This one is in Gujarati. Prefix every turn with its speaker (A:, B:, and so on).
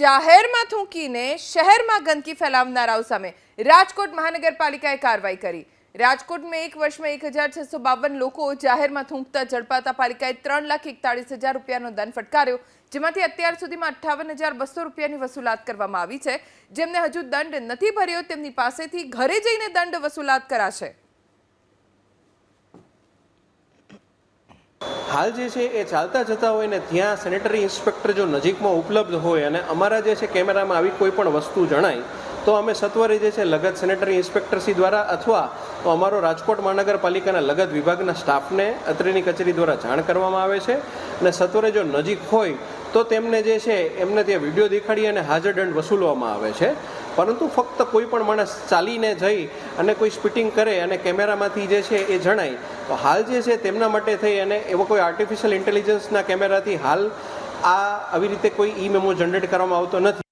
A: જાહેરમાં થૂંકીને શહેરમાં ગંદકી ફેલાવનારાઓ સામે રાજકોટ મહાનગરપાલિકાએ કાર્યવાહી કરી. રાજકોટમાં એક વર્ષમાં એક હજાર છસો બાવન લોકો જાહેરમાં થૂંકતા ઝડપાતા પાલિકાએ ત્રણ લાખ એકતાળીસ હજાર રૂપિયાનો દંડ ફટકાર્યો, જેમાંથી અત્યાર સુધીમાં અઠ્ઠાવન હજાર બસો રૂપિયાની વસૂલાત કરવામાં આવી છે. જેમને હજુ દંડ નથી ભર્યો, તેમની પાસેથી ઘરે જઈને દંડ વસૂલાત કરાશે.
B: હાલ જે છે એ ચાલતા જતા હોય ને ત્યાં સેનેટરી ઇન્સ્પેક્ટર જો નજીકમાં ઉપલબ્ધ હોય અને અમારા જે છે કેમેરામાં આવી કોઈ પણ વસ્તુ જણાય, તો અમે સત્વરે જે છે લગત સેનેટરી ઇન્સ્પેક્ટરશ્રી દ્વારા અથવા તો અમારો રાજકોટ મહાનગરપાલિકાના લગત વિભાગના સ્ટાફને અત્રેની કચેરી દ્વારા જાણ કરવામાં આવે છે અને સત્વરે જો નજીક હોય, તો તેમને જે છે એમને ત્યાં વીડિયો દેખાડી અને હાજર દંડ વસૂલવામાં આવે છે. પરંતુ ફક્ત કોઈ પણ માણસ ચાલીને જઈ અને કોઈ સ્પીટિંગ કરે અને કેમેરામાંથી જે છે એ જણાય, તો હાલ જે છે તેમના માટે થઈ અને એવો કોઈ આર્ટિફિશિયલ ઇન્ટેલિજન્સના કેમેરાથી હાલ આ આવી રીતે કોઈ ઈ મેમો જનરેટ કરવામાં આવતો નથી.